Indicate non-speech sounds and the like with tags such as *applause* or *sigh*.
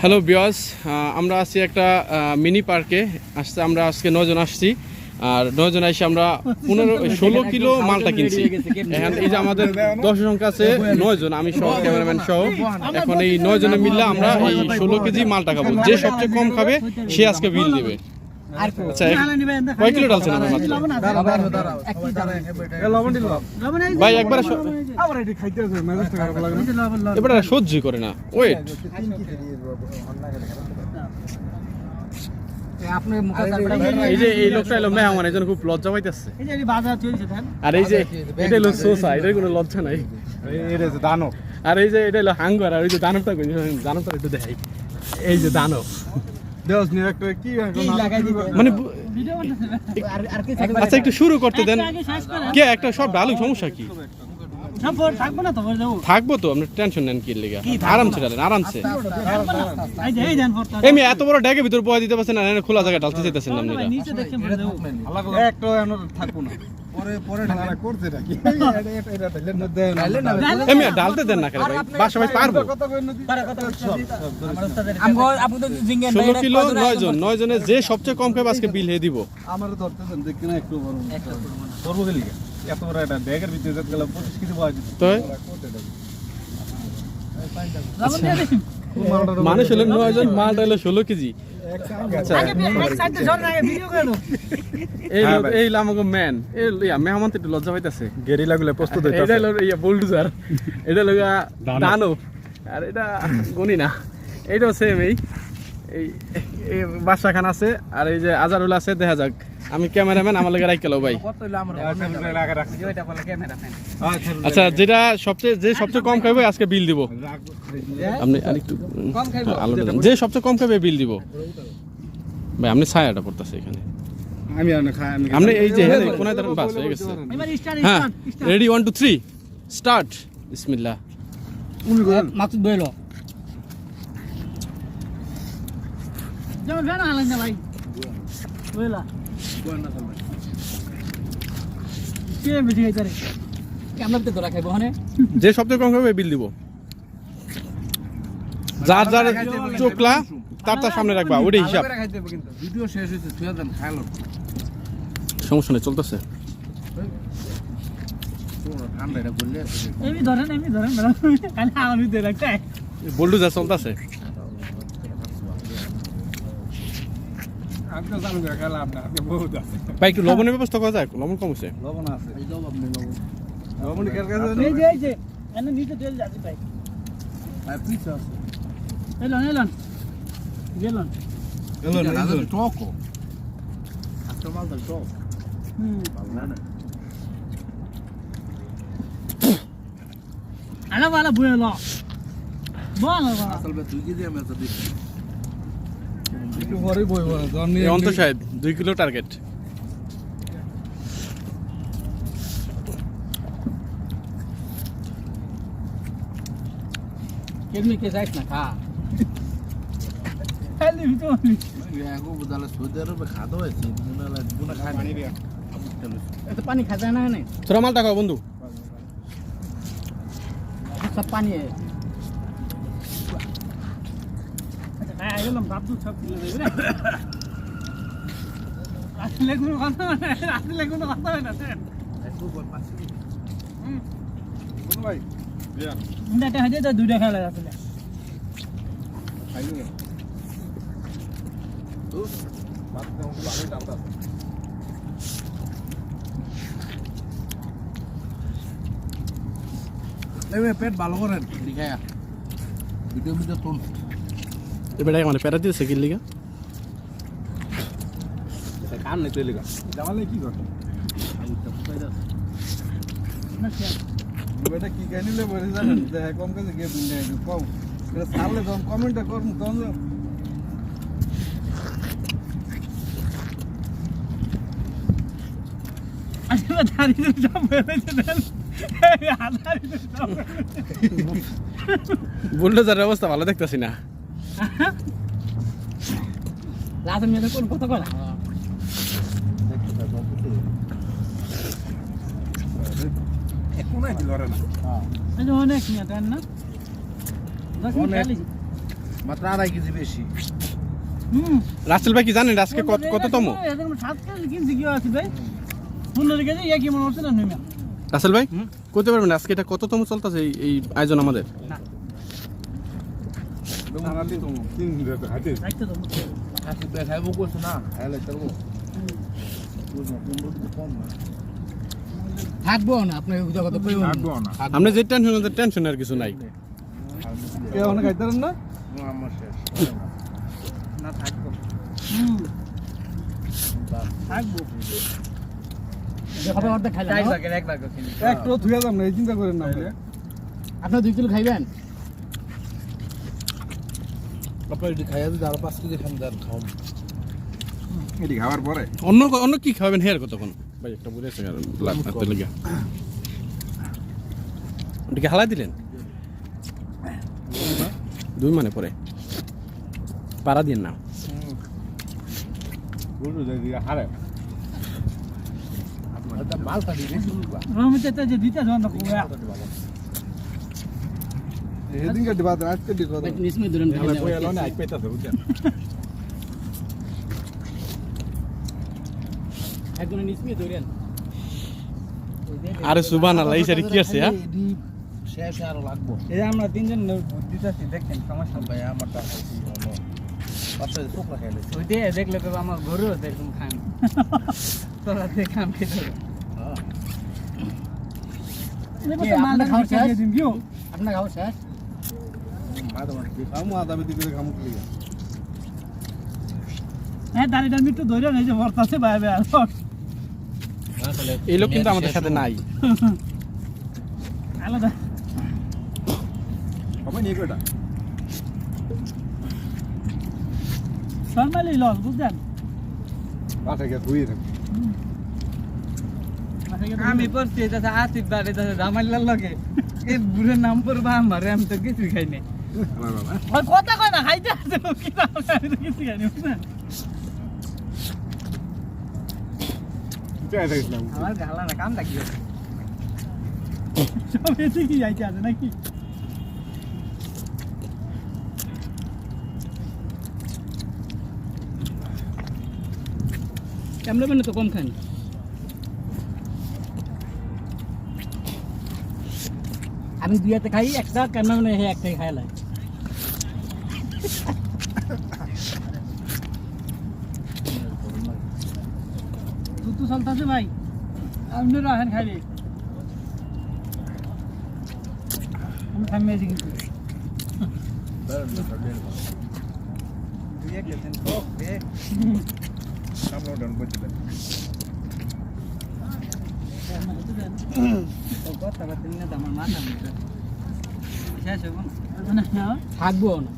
Hello বিয়াস আমরা আছি একটা মিনি পার্কে আসতে আমরা আজকে নজন আসছি। আর নজন এসে আমরা পনেরো *laughs* ষোলো কিলো মালটা কিনছি। এখন এই যে আমাদের দশ সংখ্যা আছে নয়জন আমি সহ ক্যামেরাম্যান সহ। এখন এই নয় জনে মিললে আমরা এই ষোলো কেজি মালটা খাব। যে সবচেয়ে কম খাবে সে আজকে বিল দেবে। সহ্য করে না। ওয়েট এই যে এই লোকটা এলো মেহমান খুব লজ্জা পাইতেছে। আর এই যে এটা হলো সোসা এটার কোনো লজ্জা নাই। দানব। আর এই যে এটা হলো হাঙ্গর আর ওই যে দানবটা দানবটা একটু দেখাই। এই যে দানব। দেওয়াস নি। একটা কি মানে আচ্ছা একটু শুরু করতে দেন। কে একটা সব ডালু সমস্যা কি? থাকব তো আপনি টেনশন নেন কি লেগে? আরামসে ডালেন আরামসে। এমনি এত বড় ড্যাগের ভিতর বয়া দিতে পারছেন না খোলা জায়গা ডালতে চাইতেছেন না আপনারা নিচে দেখে বলে দেবো একটা থাকব না। পরে পরে করছে নাকি এমনি ডালতে দেন না ভাই? বাসা ভাই পারব। ষোলো কিলো নয় জন নয় জনে যে সবচেয়ে কম খাবে আজকে বিল হে দিব। আমার ধরতে দেন দেখি না একটু করব গেলি এত বড় একটা ব্যাগের ভিতরে যেতে গেলে পঁচিশ কেজি পাওয়া যেত মানুষ হলো নয় জন মালটা হলো ষোলো কেজি। আচ্ছা এই হ্যাঁ এই হলো আমাকে ম্যান এই মেহমান তো একটু লজ্জা পাইতেছে। গেরিলা গুলো প্রস্তুত এটা হলো ইয়া বুলডোজার এটা হলো দানব। আর এটা গনি না। সেম এই। এই এই খান আছে আর এই যে আজারুল আছে দেখা যাক। আমি ক্যামেরাম্যান আমার লাগে রাইকেলো ভাই। আচ্ছা যেটা সবচেয়ে যে সবচেয়ে কম খাবে আজকে বিল দিব। আপনি আরেকটু আলোটা যে সবচেয়ে কম খাবে বিল দিব। ভাই আপনি ছায়াটা পড়তেছে এখানে। আমি আর খাই আমি আপনি এই যে হ্যাঁ কোনায় দাঁড়ান বাস হয়ে গেছে। হ্যাঁ ready one two three start বিসমিল্লাহ। বইল। যেমন ফ্যান হালেন না ভাই কে বেশি খাইতে রে? আমরা তোরা খাইবো হনে? যে সবচেয়ে কম খাবে বিল দিব। যার যার চোখলা তার তার সামনে রাখবা ওটাই হিসাব। ভিডিও শেষ হয়েছে তুই দেন খাইলো। সমস্যা নেই চলতেছে। এমনি ধরেন এমনি ধরেন ভিতরে রাখতে। চলতেছে। আমি তো চালু করে খেলাম না আজকে বহুত আছে। ভাই একটু লবণের ব্যবস্থা করা যায়? লবণ কম লবণ আছে। লবণ কার কাছে এই যে যে এনে নিচে তেল যাচ্ছে ভাই। পিছা আছে। এলন এলন। গেলন। এলো না টকো আজকে মাল দাও টক। হুম। ভালো না আলা বালা বইল বল আসলে দুই কেজি আমি তো দিচ্ছি একটু পরে বইব জনি এই অন্ত সাহেব দুই কিলো টার্গেট কেমনি কে যাইছ না খা। খালি ভিতর এখন বুঝালে সৌদি আরবে খাদো হয়েছে বুনালা বুনা খায় পানি দিয়া। এত পানি খা যায় না এনে তোরা মালটা খাও বন্ধু। সব পানি है আসলে কোনো কথা না আসলে কোনো কথা না স্যার। কোন ভাই বিয়া দুটা হাতে তো দুটা খেলা আসলে পেট ভালো করেন। ভিডিও ভিডিও তুল। এবার মানে প্যারা দিয়েছে কি লিগা কান নাই তুই লিখা জামালে কি করে বেটা কি কাহিনী লে বলে জানেন যে কম কাছে গিয়ে বুঝলে কম এটা সারলে যখন কমেন্টটা করুন তখন আসলে দাঁড়িয়ে সব বেড়েছে দেন বুলডোজারের অবস্থা ভালো দেখতেছি না। না এই যে অনেক নিয়ে দেন না দশ মিনিট অনেক। খালি মাত্র আড়াই কেজি বেশি হুম রাসেল ভাই কি জানেন আজকে কত কততম ভাই রাসেল পারবেন আজকে এটা কততম চলতেছে এই এই আয়োজন আমাদের থাকব না আপনি জগত কইও থাকব না আপনি যে টেনশন টেনশন আর কিছু নাই। কে অনেক খাইতারেন না আমার শেষ না থাকব থাকব ধুয়ে যাম না এই চিন্তা করেন না আপনি। আপনার দুই কিলো খাইবেন? আপনার এটি খাইয়া যদি আরও পাঁচ কেজি খান দেন খাও এটি খাওয়ার পরে? অন্য অন্য কি খাবেন হেয়ার কতক্ষণ? ভাই একটা বুঝেছে লাগতে লেগে ওটাকে হালাই দিলেন? দুই মানে পরে। পাড়া দিন না। বেশি উঠবা রমিতে তো যে দিতে না আজ পেতাছে বুঝছেন একজন নিসমি ধরেন আরে সুবান আল্লাহ এই সারি কি আছে হ্যাঁ এটি শেষ আরো লাগবো এই আমরা তিনজন দিতেছি দেখেন সমস্যা ভাই আমারটা খাইছি হলো পাঁচটা চোখলা খাইলে ওই দিয়ে দেখলে তো আমার ঘরেও দেখুন খান তোরা দেখাম খেতে এবার তো মাল আপনার খাওয়া শেষ? দিয়ে দিন কিও আপনার খাওয়া শেষ হ্যাঁ দাঁড়িয়ে মিট্টু ধরে নেই যে বর্তাছে ভাই ভাই এই লোক কিন্তু আমাদের সাথে নাই। আলাদা। হবে নিয়ে কয়টা? নর্মালি লস বুঝছেন পাঠে গিয়ে ধুয়ে থাকি। আমি পড়ছি এটা আসিফ দাঁড়ে লগে। এই বুড়োর নাম পড়বা আমার আমি তো কিছু খাই নাই। আমার কথা কয় না খাইতে আছে কি না আমি তো কিছু জানি থাকিলাম আমার গালার কাম লাগিও সব এসে কি যাইতে আছে নাকি কেমন মানে তো কম খান আমি দুই হাতে খাই একটা মানে হে একটাই খাই লাই তুই তো চলতেছে ভাই। আপনি রাখেন খাইলি আমি থামিয়ে আছি কিন্তু। থাকব না।